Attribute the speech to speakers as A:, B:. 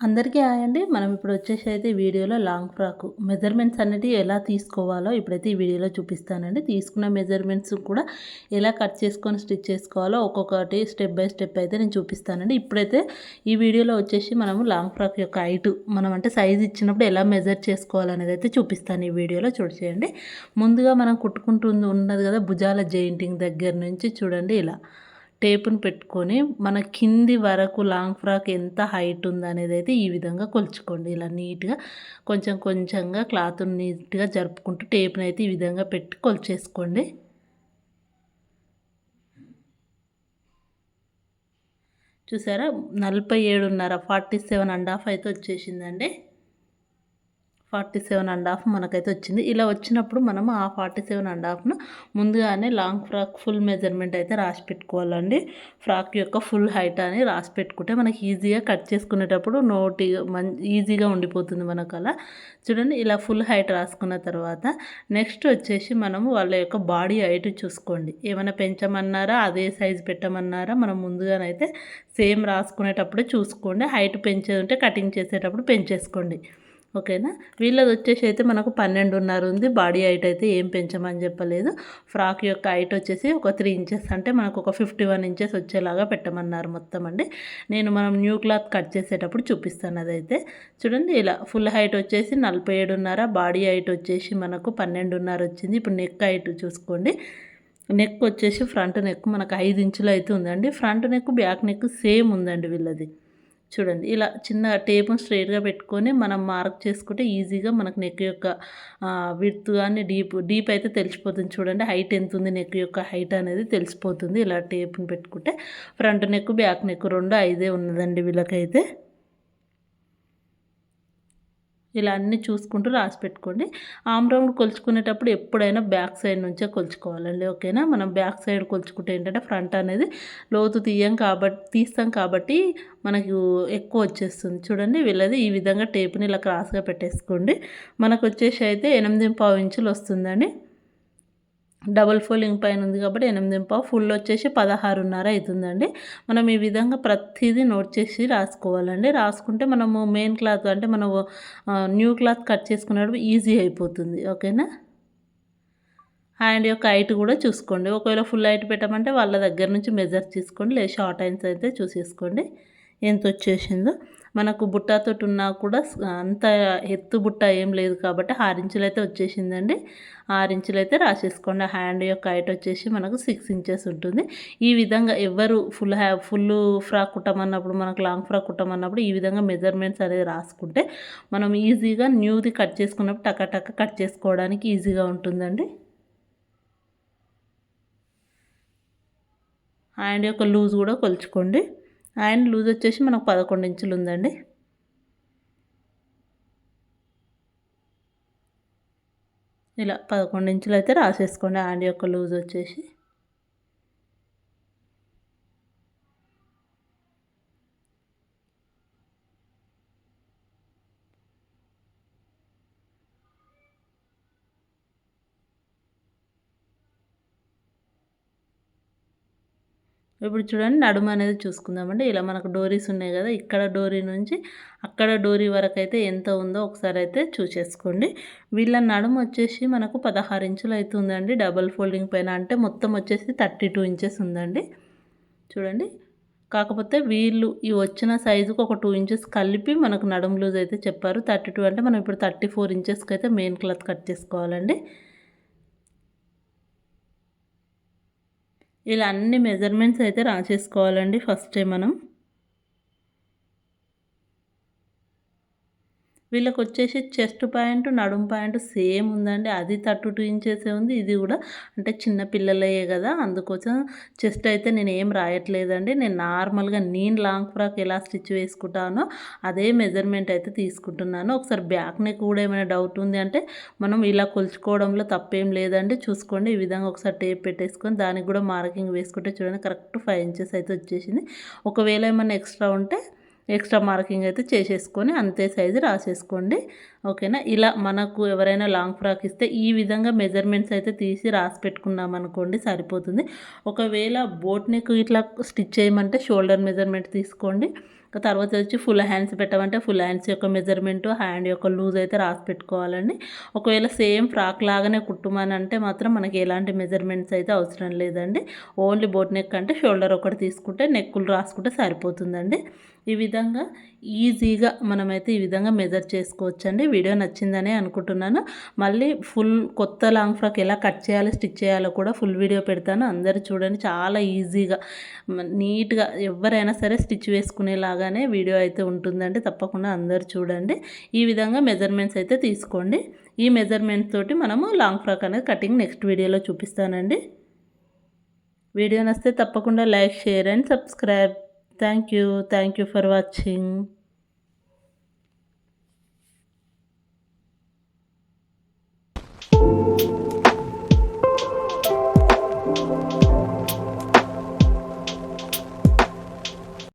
A: అందరికీ ఆయండి మనం ఇప్పుడు వచ్చేసి అయితే వీడియోలో లాంగ్ ఫ్రాక్ మెజర్మెంట్స్ అనేది ఎలా తీసుకోవాలో ఇప్పుడైతే ఈ వీడియోలో చూపిస్తానండి. తీసుకున్న మెజర్మెంట్స్ కూడా ఎలా కట్ చేసుకొని స్టిచ్ చేసుకోవాలో ఒక్కొక్కటి స్టెప్ బై స్టెప్ అయితే నేను చూపిస్తానండి. ఇప్పుడైతే ఈ వీడియోలో వచ్చేసి మనము లాంగ్ ఫ్రాక్ యొక్క హైట్ మనం అంటే సైజ్ ఇచ్చినప్పుడు ఎలా మెజర్ చేసుకోవాలనేది అయితే చూపిస్తాను ఈ వీడియోలో. చూడచేయండి ముందుగా మనం కుట్టుకుంటుంది ఉన్నది కదా భుజాల జెయింటింగ్ దగ్గర నుంచి చూడండి ఇలా. టేపును పెట్టుకొని మన కింది వరకు లాంగ్ ఫ్రాక్ ఎంత హైట్ ఉందనేది అయితే ఈ విధంగా కొలుచుకోండి. ఇలా నీట్గా కొంచెం కొంచెంగా క్లాత్ నీట్గా జరుపుకుంటూ టేప్ని అయితే ఈ విధంగా పెట్టి కొలిచేసుకోండి. చూసారా? నలభై ఏడున్నర ఫార్టీ సెవెన్ అండ్ హాఫ్ అయితే వచ్చేసిందండి. ఫార్టీ సెవెన్ అండ్ హాఫ్ మనకైతే వచ్చింది. ఇలా వచ్చినప్పుడు మనం ఆ ఫార్టీ సెవెన్ అండ్ హాఫ్ను ముందుగానే లాంగ్ ఫ్రాక్ ఫుల్ మెజర్మెంట్ అయితే రాసి పెట్టుకోవాలండి. ఫ్రాక్ యొక్క ఫుల్ హైట్ అని రాసి పెట్టుకుంటే మనకి ఈజీగా కట్ చేసుకునేటప్పుడు నోటి మం ఈజీగా ఉండిపోతుంది మనకు అలా చూడండి ఇలా ఫుల్ హైట్ రాసుకున్న తర్వాత నెక్స్ట్ వచ్చేసి మనము వాళ్ళ యొక్క బాడీ హైట్ చూసుకోండి. ఏమైనా పెంచమన్నారా? అదే సైజ్ పెట్టమన్నారా? మనం ముందుగానైతే సేమ్ రాసుకునేటప్పుడే చూసుకోండి. హైట్ పెంచేది ఉంటే కటింగ్ చేసేటప్పుడు పెంచేసుకోండి. ఓకేనా? వీళ్ళది వచ్చేసి అయితే మనకు పన్నెండున్నర ఉంది. బాడీ హైట్ అయితే ఏం పెంచమని చెప్పలేదు. ఫ్రాక్ యొక్క హైట్ వచ్చేసి ఒక త్రీ ఇంచెస్. అంటే మనకు ఒక ఫిఫ్టీ వన్ ఇంచెస్ వచ్చేలాగా పెట్టమన్నారు మొత్తం అండి. నేను మనం న్యూ క్లాత్ కట్ చేసేటప్పుడు చూపిస్తాను అదైతే. చూడండి ఇలా ఫుల్ హైట్ వచ్చేసి నలభై ఏడున్నర బాడీ హైట్ వచ్చేసి మనకు పన్నెండున్నర వచ్చింది. ఇప్పుడు నెక్ హైట్ చూసుకోండి. నెక్ వచ్చేసి ఫ్రంట్ నెక్ మనకు ఐదు ఇంచులు అయితే ఉందండి. Front neck back neck same ఉందండి వీళ్ళది. చూడండి ఇలా చిన్న టేపును స్ట్రైట్గా పెట్టుకొని మనం మార్క్ చేసుకుంటే ఈజీగా మనకు నెక్ యొక్క విడ్త్ కానీ డీప్ డీప్ అయితే తెలిసిపోతుంది చూడండి. హైట్ ఎంత ఉంది నెక్ యొక్క హైట్ అనేది తెలిసిపోతుంది. ఇలా టేప్ని పెట్టుకుంటే ఫ్రంట్ నెక్ బ్యాక్ నెక్ రెండు ఐదే ఉన్నదండి వీళ్ళకైతే. ఇలా అన్నీ చూసుకుంటూ రాసి పెట్టుకోండి. ఆమ్ రౌండ్ కొలుచుకునేటప్పుడు ఎప్పుడైనా బ్యాక్ సైడ్ నుంచే కొలుచుకోవాలండి ఓకేనా? మనం బ్యాక్ సైడ్ కొలుచుకుంటే ఏంటంటే ఫ్రంట్ అనేది లోతు తీయం కాబట్టి తీస్తాం కాబట్టి మనకు ఎక్కువ వచ్చేస్తుంది. చూడండి వీళ్ళది ఈ విధంగా టేపుని ఇలా క్రాస్గా పెట్టేసుకోండి. మనకు వచ్చేసి అయితే ఎనిమిది పావు ఇంచులు వస్తుందండి. డబల్ ఫోలింగ్ పైన ఉంది కాబట్టి ఎనిమిది పావు ఫుల్ వచ్చేసి పదహారున్నర అవుతుందండి. మనం ఈ విధంగా ప్రతిదీ నోట్ చేసి రాసుకోవాలండి. రాసుకుంటే మనము మెయిన్ క్లాత్ అంటే మనం న్యూ క్లాత్ కట్ చేసుకునేటప్పుడు ఈజీ అయిపోతుంది. ఓకేనా? హ్యాండ్ యొక్క హైట్ కూడా చూసుకోండి. ఒకవేళ ఫుల్ హైట్ పెట్టమంటే వాళ్ళ దగ్గర నుంచి మెజర్ తీసుకోండి లేదా షార్ట్ హ్యాండ్స్ అయితే చూసేసుకోండి. ఎంత వచ్చేసిందో. మనకు బుట్టతోటి ఉన్నా కూడా అంత ఎత్తు బుట్ట ఏం లేదు కాబట్టి ఆరించులు అయితే వచ్చేసిందండి. ఆరించులు అయితే రాసేసుకోండి. హ్యాండ్ యొక్క హైట్ వచ్చేసి మనకు సిక్స్ ఇంచెస్ ఉంటుంది. ఈ విధంగా ఎవరు ఫుల్ హ్యా ఫుల్ ఫ్రాక్ కుట్టమన్నప్పుడు మనకు లాంగ్ ఫ్రాక్ కుట్టమన్నప్పుడు ఈ విధంగా మెజర్మెంట్స్ అనేది రాసుకుంటే మనం ఈజీగా న్యూది కట్ చేసుకున్నప్పుడు టక్క టక్క కట్ చేసుకోవడానికి ఈజీగా ఉంటుందండి. హ్యాండ్ యొక్క లూజ్ కూడా కొలుచుకోండి. అండ్ లూజ్ వచ్చేసి మనకు పదకొండు ఇంచులు ఉందండి. ఇలా పదకొండు ఇంచులు అయితే రాసేసుకోండి. హ్యాండ్ యొక్క లూజ్ వచ్చేసి ఇప్పుడు చూడండి నడుము అనేది చూసుకుందామండి. ఇలా మనకు డోరీస్ ఉన్నాయి కదా ఇక్కడ డోరీ నుంచి అక్కడ డోరీ వరకు అయితే ఎంత ఉందో ఒకసారి అయితే చూసేసుకోండి. వీళ్ళ నడుము వచ్చేసి మనకు పదహారు ఇంచులు అవుతుందండి డబల్ ఫోల్డింగ్ పైన అంటే మొత్తం వచ్చేసి థర్టీ టూ ఇంచెస్ ఉందండి. చూడండి. కాకపోతే వీళ్ళు ఈ వచ్చిన సైజుకు ఒక టూ ఇంచెస్ కలిపి మనకు నడుము లూజ్ అయితే చెప్పారు. థర్టీ టూ అంటే మనం ఇప్పుడు థర్టీ ఫోర్ ఇంచెస్కి అయితే మెయిన్ క్లాత్ కట్ చేసుకోవాలండి. ఇలా అన్ని మెజర్మెంట్స్ అయితే రాసేసుకోవాలండి ఫస్ట్ మనం. వీళ్ళకి వచ్చేసి చెస్ట్ పాయింట్ నడుం పాయింట్ సేమ్ ఉందండి. అది థర్టీ టూ ఇంచెసే ఉంది. ఇది కూడా అంటే చిన్న పిల్లలయ్యే కదా అందుకోసం చెస్ట్ అయితే నేను ఏం రాయట్లేదండి. నేను నార్మల్గా నేను లాంగ్ ఫ్రాక్ ఎలా స్టిచ్ వేసుకుంటానో అదే మెజర్మెంట్ అయితే తీసుకుంటున్నాను. ఒకసారి బ్యాక్ నెక్ కూడా ఏమైనా డౌట్ ఉంది అంటే మనం ఇలా కొలుచుకోవడంలో తప్పేం లేదండి. చూసుకోండి. ఈ విధంగా ఒకసారి టేప్ పెట్టేసుకొని దానికి కూడా మార్కింగ్ వేసుకుంటే చూడండి కరెక్ట్ ఫైవ్ ఇంచెస్ అయితే వచ్చేసింది. ఒకవేళ ఏమైనా ఎక్స్ట్రా ఉంటే ఎక్స్ట్రా మార్కింగ్ అయితే చేసేసుకొని అంతే సైజు రాసేసుకోండి. ఓకేనా? ఇలా మనకు ఎవరైనా లాంగ్ ఫ్రాక్ ఇస్తే ఈ విధంగా మెజర్మెంట్స్ అయితే తీసి రాసి పెట్టుకున్నాం అనుకోండి సరిపోతుంది. ఒకవేళ బోట్ నెక్ ఇట్లా స్టిచ్ చేయమంటే షోల్డర్ మెజర్మెంట్ తీసుకోండి. తర్వాత వచ్చి ఫుల్ హ్యాండ్స్ పెట్టమంటే ఫుల్ హ్యాండ్స్ యొక్క మెజర్మెంట్ హ్యాండ్ యొక్క లూజ్ అయితే రాసి పెట్టుకోవాలండి. ఒకవేళ సేమ్ ఫ్రాక్ లాగానే కుట్టుమని అంటే మాత్రం మనకి ఎలాంటి మెజర్మెంట్స్ అయితే అవసరం లేదండి. ఓన్లీ బోట్ నెక్ అంటే షోల్డర్ ఒకటి తీసుకుంటే నెక్కులు రాసుకుంటే సరిపోతుందండి. ఈ విధంగా ఈజీగా మనమైతే ఈ విధంగా మెజర్ చేసుకోవచ్చండి. వీడియో నచ్చిందని అనుకుంటున్నాను. మళ్ళీ ఫుల్ కొత్త లాంగ్ ఫ్రాక్ ఎలా కట్ చేయాలి స్టిచ్ చేయాలో కూడా ఫుల్ వీడియో పెడతాను. అందరు చూడండి చాలా ఈజీగా నీట్గా ఎవరైనా సరే స్టిచ్ వేసుకునేలాగా వేసుకునేలాగానే వీడియో అయితే ఉంటుందండి. తప్పకుండా అందరు చూడండి. ఈ విధంగా మెజర్మెంట్స్ అయితే తీసుకోండి. ఈ మెజర్మెంట్స్ తోటి మనము లాంగ్ ఫ్రాక్ అనేది కటింగ్ నెక్స్ట్ వీడియోలో చూపిస్తానండి. వీడియో నస్తే తప్పకుండా like share and subscribe thank you thank you for watching